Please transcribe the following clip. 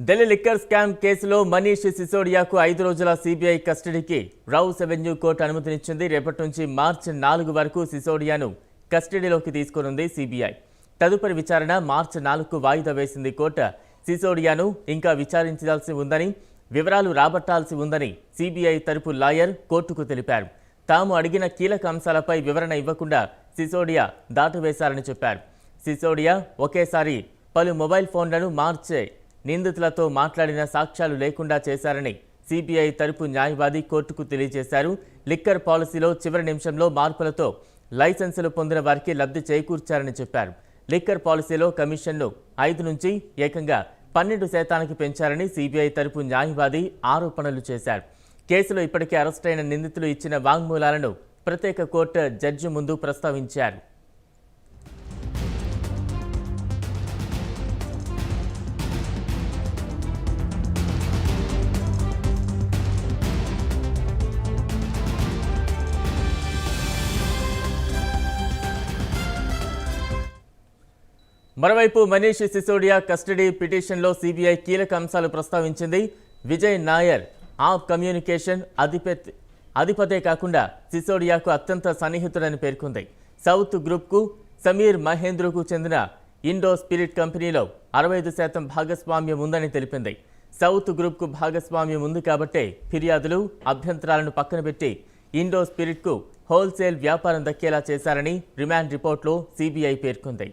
Delhi liquor scam కేసులో మనీష్ సిసోడియాకు ఐదు రోజుల సిబిఐ కస్టడీకి రౌస్ అవెన్యూ కోర్టు అనుమతినిచ్చింది. రేపటి నుంచి మార్చి నాలుగు వరకు సిసోడియాను కస్టడీలోకి తీసుకునుంది సిబిఐ. తదుపరి విచారణ మార్చి నాలుగుకు వాయిదా వేసింది కోర్టు. సిసోడియాను ఇంకా విచారించాల్సి ఉందని వివరాలు రాబట్టాల్సి ఉందని సిబిఐ తరపు లాయర్ కోర్టుకు తెలిపారు. తాము అడిగిన కీలక అంశాలపై వివరణ ఇవ్వకుండా సిసోడియా దాటవేశారని చెప్పారు. సిసోడియా ఒకేసారి పలు మొబైల్ ఫోన్లను మార్చే నిందితులతో మాట్లాడిన సాక్ష్యాలు లేకుండా చేశారని సిబిఐ తరపు న్యాయవాది కోర్టుకు తెలియజేశారు. లిక్కర్ పాలసీలో చివరి నిమిషంలో మార్పులతో లైసెన్సులు పొందిన వారికి లబ్ధి చేకూర్చారని చెప్పారు. లిక్కర్ పాలసీలో కమిషన్ను ఐదు నుంచి ఏకంగా పన్నెండు శాతానికి పెంచారని సిబిఐ తరపు న్యాయవాది ఆరోపణలు చేశారు. కేసులో ఇప్పటికే అరెస్టైన నిందితులు ఇచ్చిన వాంగ్మూలాలను ప్రత్యేక కోర్టు జడ్జి ముందు ప్రస్తావించారు. మరోవైపు మనీష్ సిసోడియా కస్టడీ పిటిషన్లో సిబిఐ కీలక అంశాలు ప్రస్తావించింది. విజయ్ నాయర్ ఆఫ్ కమ్యూనికేషన్ అధిపతి అధిపతే కాకుండా సిసోడియాకు అత్యంత సన్నిహితుడని పేర్కొంది. సౌత్ గ్రూప్కు సమీర్ మహేంద్రకు చెందిన ఇండో స్పిరిట్ కంపెనీలో అరవై ఐదు శాతం భాగస్వామ్యం ఉందని తెలిపింది. సౌత్ గ్రూప్కు భాగస్వామ్యం ఉంది కాబట్టే ఫిర్యాదులు అభ్యంతరాలను పక్కన పెట్టి ఇండో స్పిరిట్కు హోల్సేల్ వ్యాపారం దక్కేలా చేశారని రిమాండ్ రిపోర్ట్లో సిబిఐ పేర్కొంది.